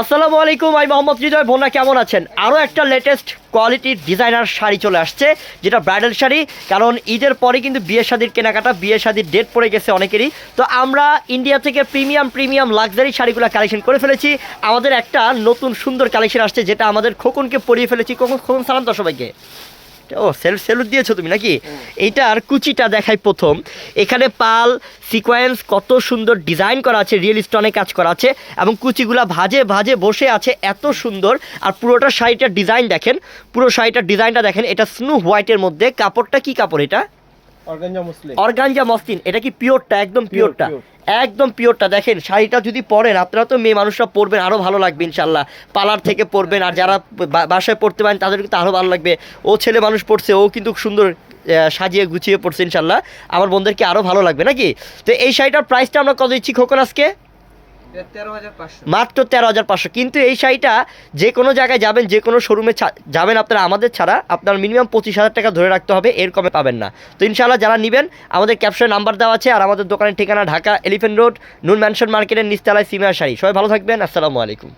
আসসালামু আলাইকুম, আমি মোহাম্মদ হৃদয়। বোনা কেমন আছেন? আরও একটা লেটেস্ট কোয়ালিটির ডিজাইনার শাড়ি চলে আসছে, যেটা ব্রাইডাল শাড়ি, কারণ ঈদের পরে কিন্তু বিয়ে শাদির কেনাকাটা, বিয়ে শাদির ডেট পড়ে গেছে অনেকেরই। তো আমরা ইন্ডিয়া থেকে প্রিমিয়াম প্রিমিয়াম লাক্সারি শাড়িগুলো কালেকশন করে ফেলেছি। আমাদের একটা নতুন সুন্দর কালেকশন আসছে, যেটা আমাদের খোকনকে পরিয়ে ফেলেছি। খোকন খোকন, সালাম তো সবাইকে ও সেল সেলুট দিয়েছ তুমি নাকি? এইটার কুচিটা দেখাই প্রথম। এখানে পাল সিকোয়েন্স কত সুন্দর ডিজাইন করা আছে রিয়েল স্টোনে কাজ করা আছে, এবং কুচিগুলা ভাজে ভাজে বসে আছে, এত সুন্দর। আর পুরোটা শাড়িটার ডিজাইন দেখেন, পুরো শাড়িটার ডিজাইনটা দেখেন, এটা স্নো হোয়াইটের মধ্যে। কাপড়টা কি কাপড় এটা? অর্গানজা মসলিন এটা কি পিওরটা? একদম পিওরটা। একদম পিওরটা। দেখেন শাড়িটা যদি পরেন আপনারা তো মেয়ে মানুষরা পরবেন আরও ভালো লাগবে ইনশাল্লাহ পার্লার থেকে পরবেন আর যারা বাসায় পড়তে পারেন তাদের কিন্তু আরও ভালো লাগবে। ও ছেলে মানুষ পড়ছে ও কিন্তু সুন্দর সাজিয়ে গুছিয়ে পড়ছে ইনশাল্লাহ আমার বোনদেরকে আরও ভালো লাগবে নাকি? তো এই শাড়িটার প্রাইসটা আমরা কত দিচ্ছি খোকন আজকে? মাত্র তেরো হাজার পাঁচশো। কিন্তু এই শাড়িটা যে কোনো জায়গায় যাবেন, যে কোনো শোরুমে যাবেন আপনারা, আমাদের ছাড়া আপনার মিনিমাম পঁচিশ হাজার টাকা ধরে রাখতে হবে, এর কমে পাবেন না। তো ইনশাল্লাহ যারা নেবেন, আমাদের ক্যাপশনে নাম্বার দেওয়া আছে আর আমাদের দোকানের ঠিকানা Dhaka Elephant Road, Noon Mansion মার্কেটের নিচতলায় সিমিয়ার শাড়ি। সবাই ভালো থাকবেন, আসসালামু আলাইকুম।